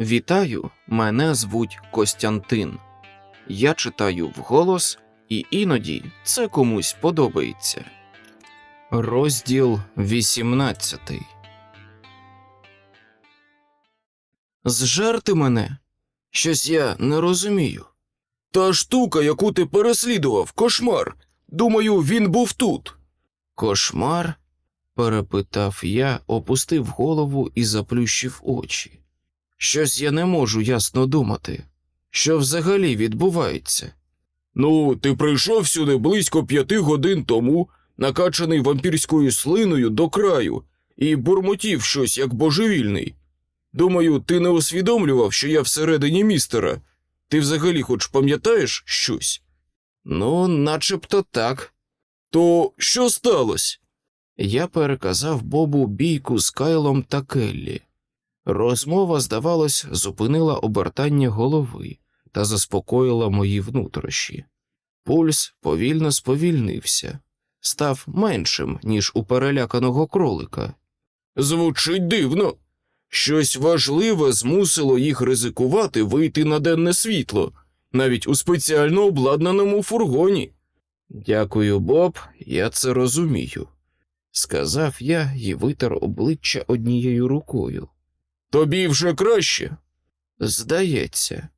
Вітаю, мене звуть Костянтин. Я читаю вголос, і іноді це комусь подобається. Розділ 18 Зжерти мене. Щось я не розумію. Та штука, яку ти переслідував, кошмар. Думаю, він був тут. Кошмар? перепитав я, опустив голову і заплющив очі. Щось я не можу ясно думати. Що взагалі відбувається? Ну, ти прийшов сюди близько п'яти годин тому, накачаний вампірською слиною до краю, і бурмотів щось як божевільний. Думаю, ти не усвідомлював, що я всередині містера. Ти взагалі хоч пам'ятаєш щось? Ну, начебто так. То що сталося? Я переказав Бобу бійку з Кайлом та Келлі. Розмова, здавалось, зупинила обертання голови та заспокоїла мої внутріші. Пульс повільно сповільнився, став меншим, ніж у переляканого кролика. Звучить дивно. Щось важливе змусило їх ризикувати вийти на денне світло, навіть у спеціально обладнаному фургоні. Дякую, Боб, я це розумію, сказав я і витер обличчя однією рукою. Тобі вже краще. Здається,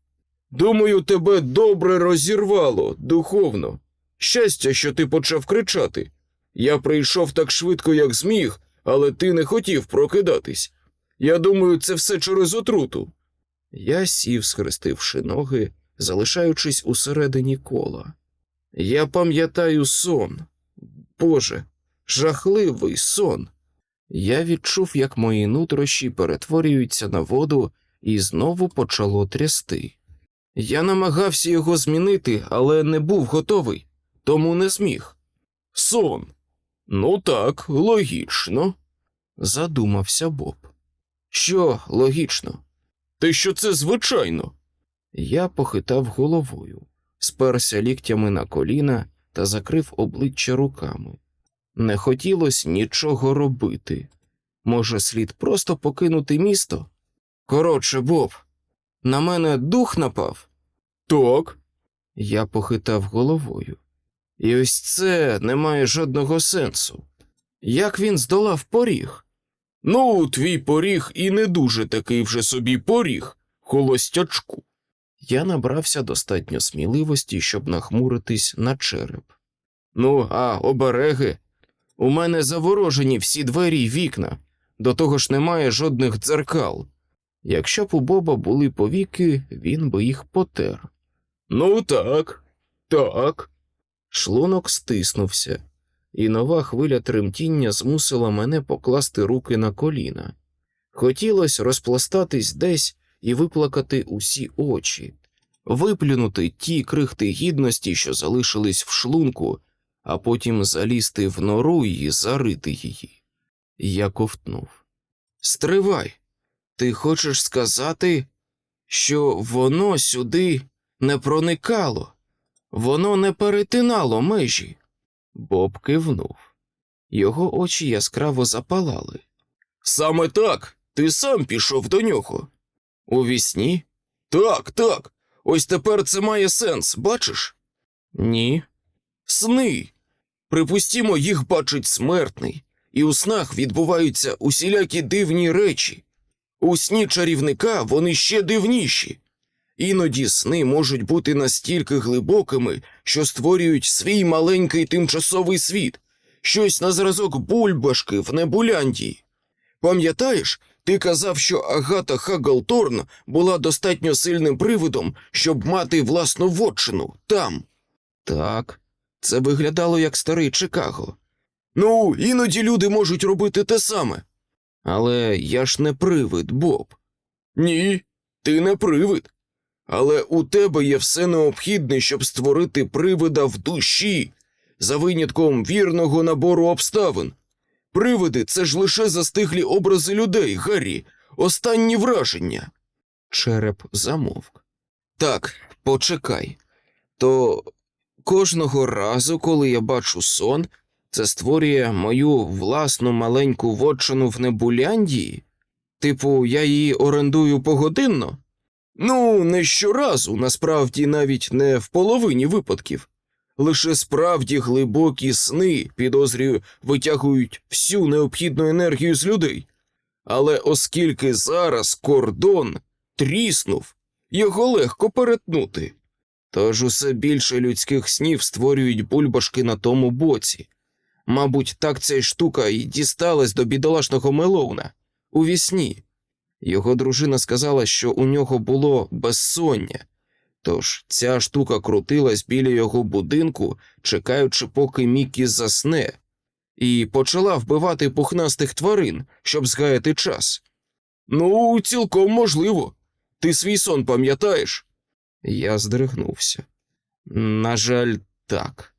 Думаю, тебе добре розірвало духовно. Щастя, що ти почав кричати. Я прийшов так швидко, як зміг, але ти не хотів прокидатись. Я думаю, це все через отруту. я сів, схрестивши ноги, залишаючись усередині кола. Я пам'ятаю сон. Боже, жахливий сон. Я відчув, як мої нутрощі перетворюються на воду, і знову почало трясти. Я намагався його змінити, але не був готовий, тому не зміг. Сон. Ну так, логічно. Задумався Боб. Що логічно? Те, що це звичайно. Я похитав головою, сперся ліктями на коліна та закрив обличчя руками. Не хотілося нічого робити. Може, слід просто покинути місто? Коротше, Боб, на мене дух напав. Так, Я похитав головою. І ось це не має жодного сенсу. Як він здолав поріг? ну, твій поріг і не дуже такий вже собі поріг, холостячку. Я набрався достатньо сміливості, щоб нахмуритись на череп. Ну, а обереги? У мене заворожені всі двері й вікна, до того ж немає жодних дзеркал. Якщо б у Боба були повіки, він би їх потер. Ну так, так. Шлунок стиснувся, і нова хвиля тремтіння змусила мене покласти руки на коліна. Хотілося розпластатись десь і виплакати усі очі, виплюнути ті крихти гідності, що залишились в шлунку, а потім залізти в нору і зарити її. Я ковтнув. Стривай, ти хочеш сказати, що воно сюди не проникало, воно не перетинало межі. Боб кивнув. Його очі яскраво запалали. Саме так. Ти сам пішов до нього. У вісні? Так, так. Ось тепер це має сенс, бачиш? Ні. Сни. Припустімо, їх бачить смертний, і у снах відбуваються усілякі дивні речі. У сні чарівника вони ще дивніші. Іноді сни можуть бути настільки глибокими, що створюють свій маленький тимчасовий світ, щось на зразок бульбашки в Небуляндії. Пам'ятаєш, ти казав, що Агата Хагалторн була достатньо сильним привидом, щоб мати власну вотчину там. Так, це виглядало як старий Чикаго. Ну, іноді люди можуть робити те саме. Але я ж не привид, Боб. Ні, ти не привид. Але у тебе є все необхідне, щоб створити привида в душі, за винятком вірного набору обставин. Привиди це ж лише застиглі образи людей, Гаррі, останні враження. Череп замовк. Так, почекай. То кожного разу, коли я бачу сон, це створює мою власну маленьку вотчину в Небуляндії? Типу, я її орендую погодинно? Ну, не щоразу, насправді навіть не в половині випадків. Лише справді глибокі сни, підозрюю, витягують всю необхідну енергію з людей. Але оскільки зараз кордон тріснув, його легко перетнути. Тож усе більше людських снів створюють бульбашки на тому боці. Мабуть, так ця штука і дісталась до бідолашного Мелоуна у вісні. Його дружина сказала, що у нього було безсоння, тож ця штука крутилась біля його будинку, чекаючи, поки Мікі засне, і почала вбивати пухнастих тварин, щоб згаяти час. Ну, цілком можливо. Ти свій сон пам'ятаєш? Я здригнувся. На жаль, так.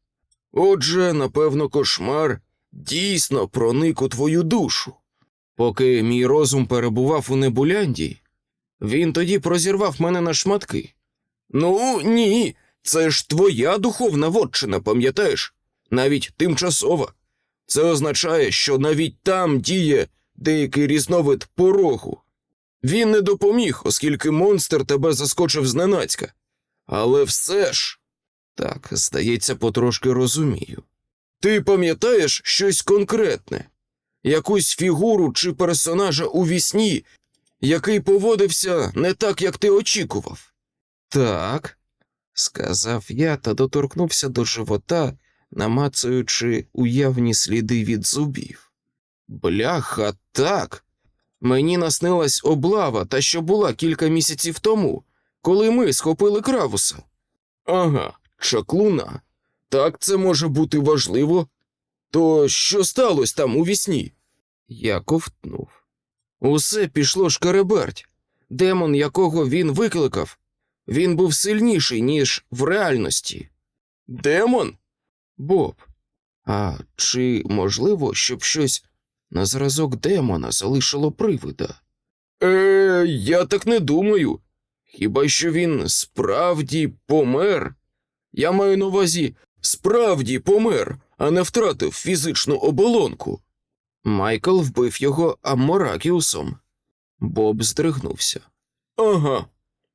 Отже, напевно, кошмар дійсно проник у твою душу. Поки мій розум перебував у Небуляндії, він тоді прозірвав мене на шматки. Ну, ні, це ж твоя духовна вотчина, пам'ятаєш? Навіть тимчасова. Це означає, що навіть там діє деякий різновид порогу. Він не допоміг, оскільки монстр тебе заскочив зненацька. Але все ж, Так, здається, потрошки розумію. ти пам'ятаєш щось конкретне, якусь фігуру чи персонажа у вісні, який поводився не так, як ти очікував. Так, сказав я та доторкнувся до живота, намацуючи уявні сліди від зубів. Бляха, так. Мені наснилась облава, та що була кілька місяців тому, коли ми схопили кравуса. Ага, чаклуна. Так це може бути важливо. То що сталося там у вісні? Я ковтнув. Усе пішло шкереберть. Демон, якого він викликав, він був сильніший, ніж в реальності. Демон? Боб, а чи можливо, щоб щось на зразок демона залишило привида? Е, я так не думаю. Хіба що він справді помер? Я маю на увазі справді помер, а не втратив фізичну оболонку. Майкл вбив його Амморакіусом. Боб здригнувся. Ага,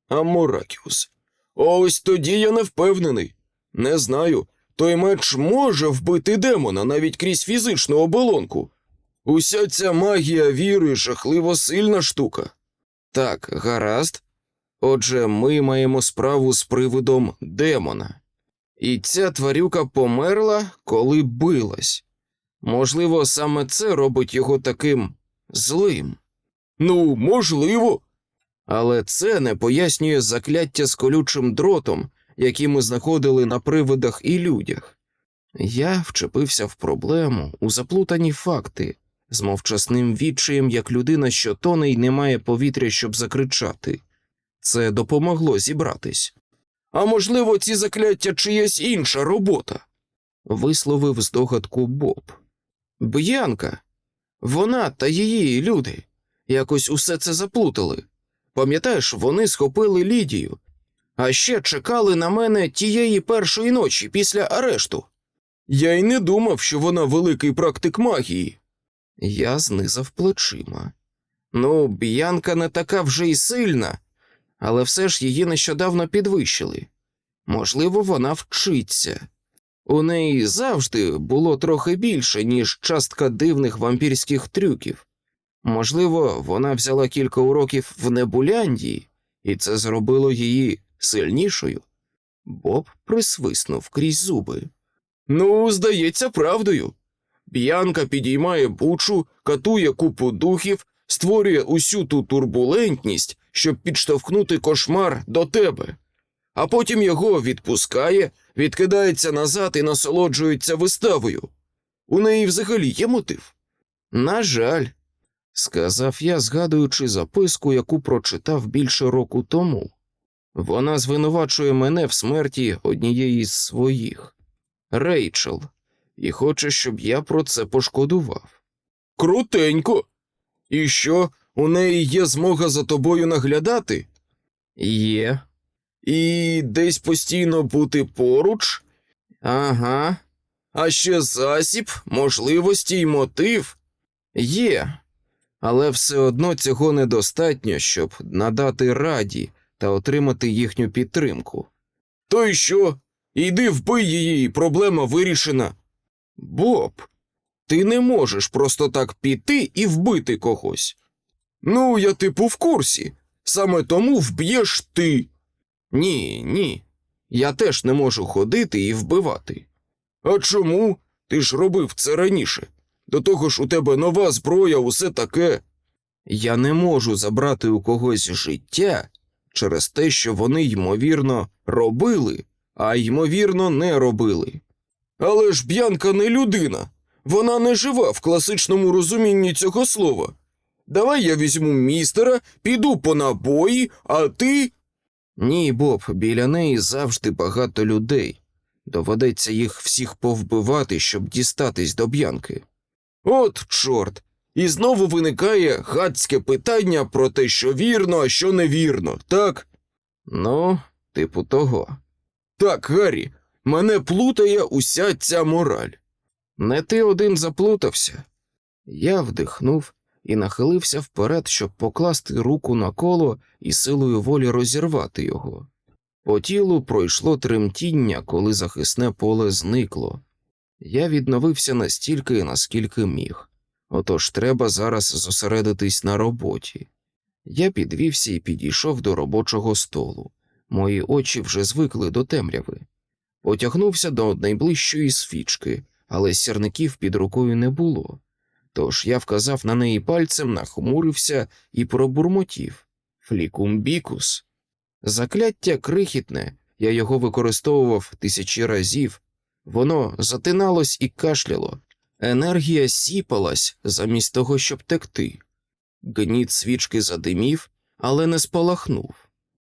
Аморакіус. Ось тоді я не впевнений. Не знаю, той меч може вбити демона навіть крізь фізичну оболонку. Уся ця магія віри жахливо сильна штука. Так, гаразд. Отже, ми маємо справу з привидом демона. І ця тварюка померла, коли билась. Можливо, саме це робить його таким злим. Ну, можливо. Але це не пояснює закляття з колючим дротом, які ми знаходили на привидах і людях. Я вчепився в проблему у заплутані факти, з мовчасним відчаєм, як людина, що тоне й не має повітря, щоб закричати. Це допомогло зібратись. А можливо, ці закляття чиясь інша робота. Висловив здогадку Боб. Б'янка. Вона та її люди якось усе це заплутали. Пам'ятаєш, вони схопили Лідію, а ще чекали на мене тієї першої ночі після арешту. Я й не думав, що вона великий практик магії. Я знизав плечима. Ну, Б'янка не така вже й сильна, але все ж її нещодавно підвищили. Можливо, вона вчиться. У неї завжди було трохи більше, ніж частка дивних вампірських трюків. Можливо, вона взяла кілька уроків в Небуляндії, і це зробило її сильнішою. Боб присвиснув крізь зуби. Ну, здається, правдою. Б'янка підіймає бучу, катує купу духів, створює усю ту турбулентність, щоб підштовхнути кошмар до тебе, а потім його відпускає, відкидається назад і насолоджується виставою. У неї взагалі є мотив. На жаль, сказав я, згадуючи записку, яку прочитав більше року тому. Вона звинувачує мене в смерті однієї з своїх Рейчел, і хоче, щоб я про це пошкодував. Крутенько. І що, у неї є змога за тобою наглядати? Є. І десь постійно бути поруч, Ага, а ще засіб, можливості й мотив. є. Але все одно цього недостатньо, щоб надати раді та отримати їхню підтримку. То й що? Іди вбий її, проблема вирішена. Боб, ти не можеш просто так піти і вбити когось. Ну, я типу в курсі. Саме тому вб'єш ти. Ні, ні. Я теж не можу ходити і вбивати. А чому? Ти ж робив це раніше. До того ж у тебе нова зброя, усе таке. Я не можу забрати у когось життя через те, що вони, ймовірно, робили, а ймовірно, не робили. Але ж Б'янка не людина. Вона не жива в класичному розумінні цього слова. Давай я візьму містера, піду по набої, а ти. Ні, Боб, біля неї завжди багато людей. Доведеться їх всіх повбивати, щоб дістатись до б'янки. От чорт. І знову виникає гадське питання про те, що вірно, а що невірно, так? Ну, типу того. Так, Гаррі, мене плутає уся ця мораль. Не ти один заплутався. Я вдихнув і нахилився вперед, щоб покласти руку на коло і силою волі розірвати його. По тілу пройшло тремтіння, коли захисне поле зникло. Я відновився настільки, наскільки міг. Отож треба зараз зосередитись на роботі. Я підвівся і підійшов до робочого столу. Мої очі вже звикли до темряви. Потягнувся до найближчої свічки, але сірників під рукою не було. Тож я вказав на неї пальцем, нахмурився і пробурмотів флікумбікус. Закляття крихітне, я його використовував тисячі разів. Воно затиналось і кашляло. Енергія сіпалась замість того, щоб текти. Гніт свічки задимів, але не спалахнув.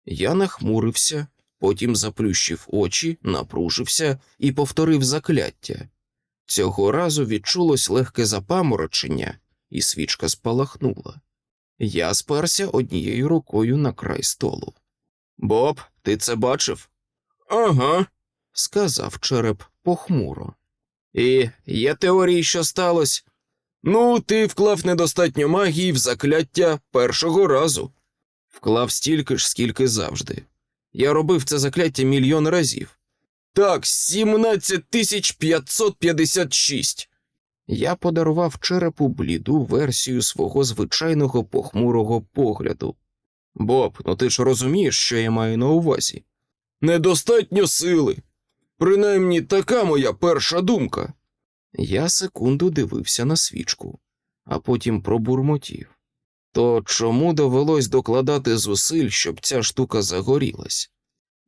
Я нахмурився, потім заплющив очі, напружився і повторив закляття. Цього разу відчулось легке запаморочення, і свічка спалахнула. Я сперся однією рукою на край столу. Боб, ти це бачив? Ага. сказав череп похмуро. І є теорії, що сталося? Ну, ти вклав недостатньо магії в закляття першого разу. Вклав стільки ж, скільки завжди. Я робив це закляття мільйон разів. Так, 17 тисяч 556. Я подарував черепу бліду версію свого звичайного похмурого погляду. Боб, ну ти ж розумієш, що я маю на увазі. Недостатньо сили. Принаймні така моя перша думка. Я секунду дивився на свічку, а потім пробурмотів. То чому довелось докладати зусиль, щоб ця штука загорілась?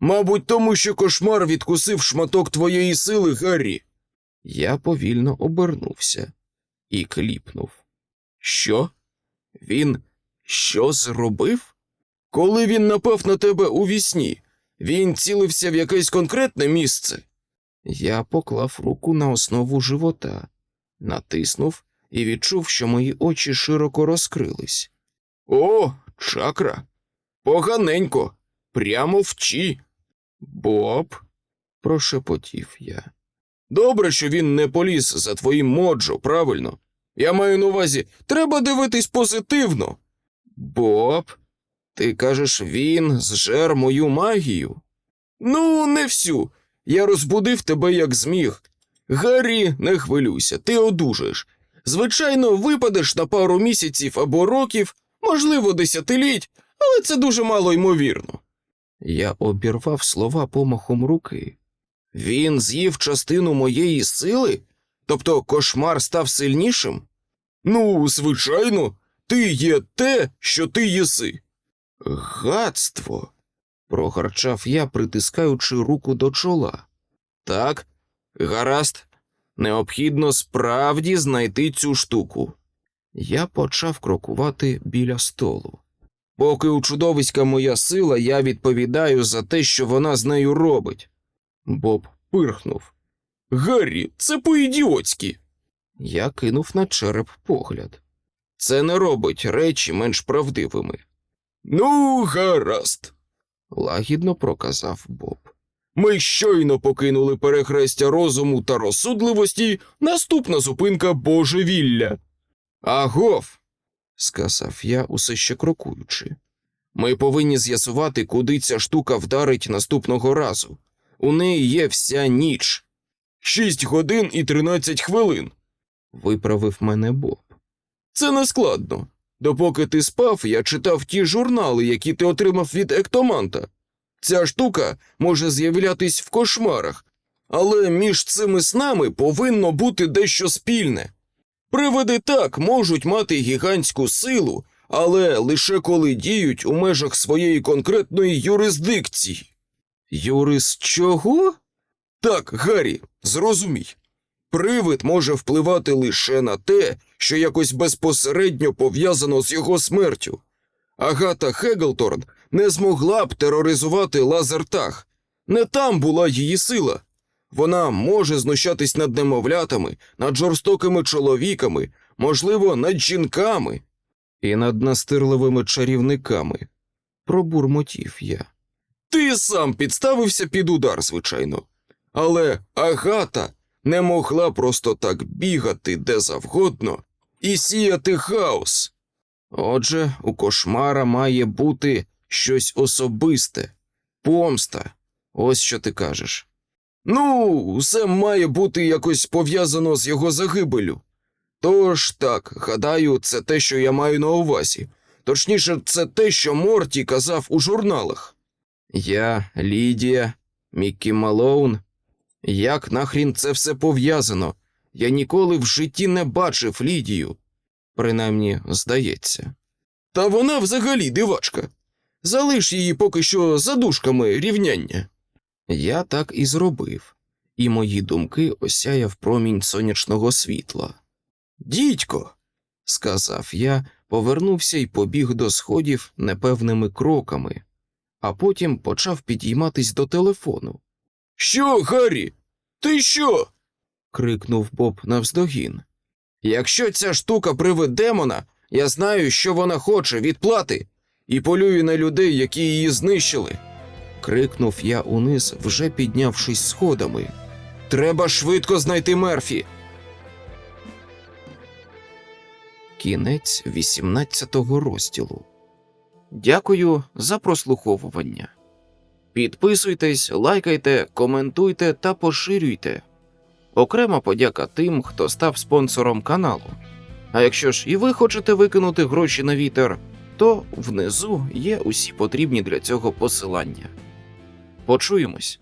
Мабуть, тому що кошмар відкусив шматок твоєї сили, Гаррі. Я повільно обернувся і кліпнув. Що? Він що зробив? Коли він напав на тебе у вісні, він цілився в якесь конкретне місце. Я поклав руку на основу живота, натиснув і відчув, що мої очі широко розкрились. О, чакра. Поганенько. Прямо в чі. Боб, прошепотів я. Добре, що він не поліз за твоїм моджо, правильно? Я маю на увазі, треба дивитись позитивно. Боб, ти кажеш, він зжер мою магію? Ну, не всю. Я розбудив тебе як зміг. Гаррі, не хвилюйся, ти одужаєш. Звичайно, випадеш на пару місяців або років, можливо, десятиліть, але це дуже мало ймовірно. Я обірвав слова помахом руки. Він з'їв частину моєї сили? Тобто кошмар став сильнішим? Ну, звичайно, ти є те, що ти єси. Гадство. прогарчав я, притискаючи руку до чола. Так, гаразд, необхідно справді знайти цю штуку. Я почав крокувати біля столу. Поки у чудовиська моя сила, я відповідаю за те, що вона з нею робить. Боб пирхнув. Гаррі, це по-ідіотськи. Я кинув на череп погляд. Це не робить речі менш правдивими. Ну, гаразд, лагідно проказав Боб. Ми щойно покинули перехрестя розуму та розсудливості, наступна зупинка божевілля. Агов, сказав я, усе ще крокуючи. Ми повинні з'ясувати, куди ця штука вдарить наступного разу. У неї є вся ніч. Шість годин і тринадцять хвилин. Виправив мене Боб. Це не складно. Допоки ти спав, я читав ті журнали, які ти отримав від ектоманта. Ця штука може з'являтись в кошмарах, але між цими снами повинно бути дещо спільне. Привиди так можуть мати гігантську силу, але лише коли діють у межах своєї конкретної юрисдикції. Юрис чого? Так, Гаррі, зрозумій. Привид може впливати лише на те, що якось безпосередньо пов'язано з його смертю. Агата Хеглторн не змогла б тероризувати Лазертаг. Не там була її сила. Вона може знущатись над немовлятами, над жорстокими чоловіками, можливо, над жінками. І над настирливими чарівниками. Пробурмотів я. Ти сам підставився під удар, звичайно. Але Агата не могла просто так бігати де завгодно і сіяти хаос. Отже, у кошмара має бути щось особисте, помста. Ось що ти кажеш. Ну, все має бути якось пов'язано з його загибелю. Тож так, гадаю, це те, що я маю на увазі. Точніше, це те, що Морті казав у журналах. Я, Лідія, Міккі Малоун. Як нахрін це все пов'язано? Я ніколи в житті не бачив Лідію. Принаймні, здається. Та вона взагалі дивачка. Залиш її поки що за дужками рівняння. Я так і зробив, і мої думки осяяв промінь сонячного світла. Дідько, Сказав я, повернувся і побіг до сходів непевними кроками, а потім почав підійматись до телефону. що, Гаррі? Ти що? крикнув Боб навздогін. Якщо ця штука привид демона, я знаю, що вона хоче відплати, і полюю на людей, які її знищили. Крикнув я униз, вже піднявшись сходами. Треба швидко знайти Мерфі. Кінець 18-го розділу. Дякую за прослуховування. Підписуйтесь, лайкайте, коментуйте та поширюйте. Окрема подяка тим, хто став спонсором каналу. А якщо ж і ви хочете викинути гроші на вітер, то внизу є усі потрібні для цього посилання. Почуємось.